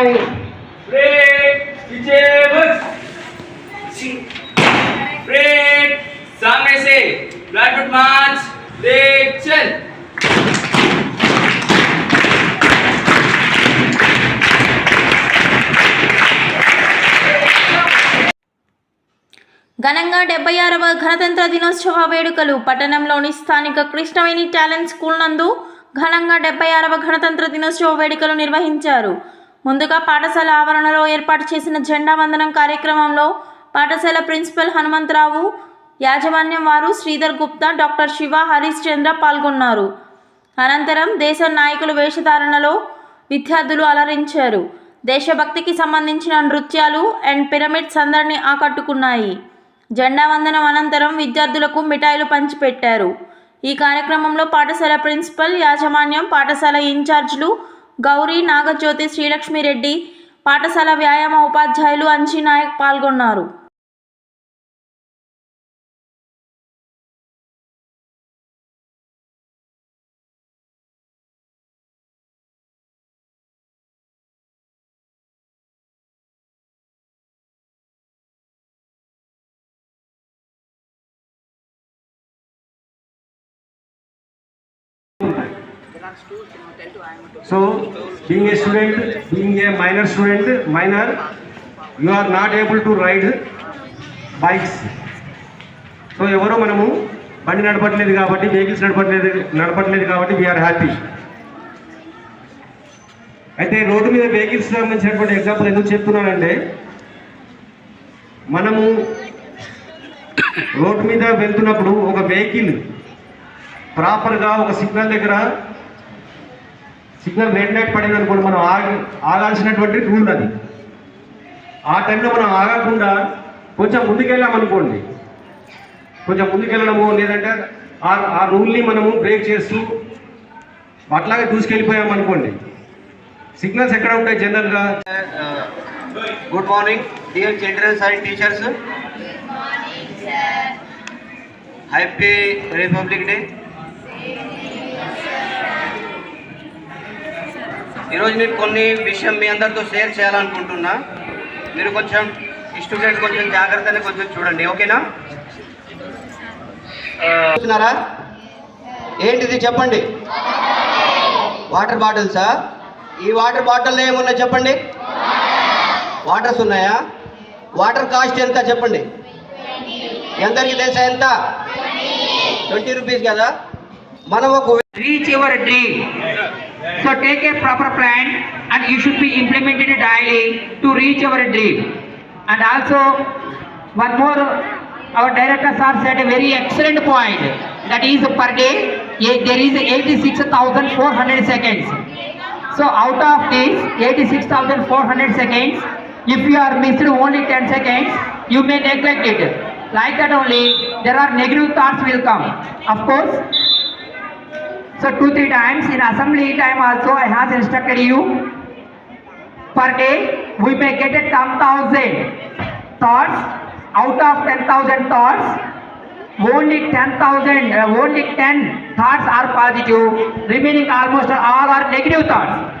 yeah. Break पीछे बस break सामने से फ्लैट फुट मार्च देख चल ఘనంగా డెబ్బై ఆరవ గణతంత్ర దినోత్సవ వేడుకలు పట్టణంలోని స్థానిక కృష్ణవేణి టాలెంట్ స్కూల్ నందు ఘనంగా డెబ్బై ఆరవ గణతంత్ర దినోత్సవ వేడుకలు నిర్వహించారు ముందుగా పాఠశాల ఆవరణలో ఏర్పాటు చేసిన జెండా వందనం కార్యక్రమంలో పాఠశాల ప్రిన్సిపల్ హనుమంతరావు యాజమాన్యం వారు శ్రీధర్ గుప్తా డాక్టర్ శివ హరిశ్చంద్ర పాల్గొన్నారు. అనంతరం దేశ నాయకుల వేషధారణలో విద్యార్థులు అలరించారు. దేశభక్తికి సంబంధించిన నృత్యాలు అండ్ పిరమిడ్స్ అందరినీ ఆకట్టుకున్నాయి. జెండా వందనం అనంతరం విద్యార్థులకు మిఠాయిలు పంచిపెట్టారు. ఈ కార్యక్రమంలో పాఠశాల ప్రిన్సిపల్ యాజమాన్యం పాఠశాల ఇన్ఛార్జీలు గౌరీ నాగజ్యోతి శ్రీలక్ష్మిరెడ్డి పాఠశాల వ్యాయామ ఉపాధ్యాయులు అంచి నాయక్ పాల్గొన్నారు. So, being a student, being a minor student, minor, you are not able to ride bikes. So ఎవరో మనము బండి నడపట్లేదు కాబట్టి వెహికల్స్ నడపట్లేదు నడపట్లేదు కాబట్టి వీఆర్ హ్యాపీ అయితే రోడ్డు మీద వెహికల్స్ సంబంధించినటువంటి ఎగ్జాంపుల్ ఎందుకు చెప్తున్నానంటే మనము రోడ్డు మీద వెళ్తున్నప్పుడు ఒక వెహికల్ ప్రాపర్గా ఒక సిగ్నల్ దగ్గర సిగ్నల్ రెడ్ లైట్ పడింది అనుకోండి మనం ఆగి ఆగాల్సినటువంటి రూల్ అది ఆ టైంలో మనం ఆగకుండా కొంచెం ముందుకెళ్ళామనుకోండి కొంచెం ముందుకెళ్ళడము లేదంటే ఆ ఆ రూల్ని మనము బ్రేక్ చేస్తూ అట్లాగే దూసుకెళ్ళిపోయామనుకోండి సిగ్నల్స్ ఎక్కడ ఉంటాయి జనరల్గా Good morning, dear children and teachers. Happy Republic Day. ఈరోజు నేను కొన్ని విషయం మీ అందరితో షేర్ చేయాలనుకుంటున్నా. మీరు కొంచెం స్టూడెంట్ కొంచెం జాగ్రత్తగా కొంచెం చూడండి ఓకేనా? చూస్తున్నారా? ఏంటిది చెప్పండి? వాటర్ బాటిల్సా ఈ వాటర్ బాటిల్లో ఏమున్నా చెప్పండి? వాటర్స్ ఉన్నాయా? వాటర్ కాస్ట్ ఎంత చెప్పండి? ఎంతకి తెలుసా ఎంత? ట్వంటీ రూపీస్ కదా. మనం ఒక reach your dream So take a proper plan and you should be implemented daily to reach our dream. And also, one more, our director sir said a very excellent point. That is per day, there is 86,400 seconds. So out of this 86,400 seconds, if you are missed only 10 seconds, you may neglect it. Like that only, there are negative thoughts will come. Of course, so two, three times in assembly time also I have instructed you. Per day we may get a 10,000 thoughts. Out of 10,000 thoughts, only 10,000, uh, only 10 thoughts are positive. Remaining almost all are negative thoughts.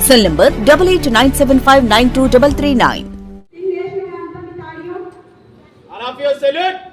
cell number double eight nine seven five nine two double three nine salute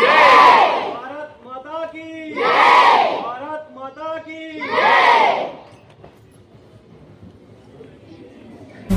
Sim!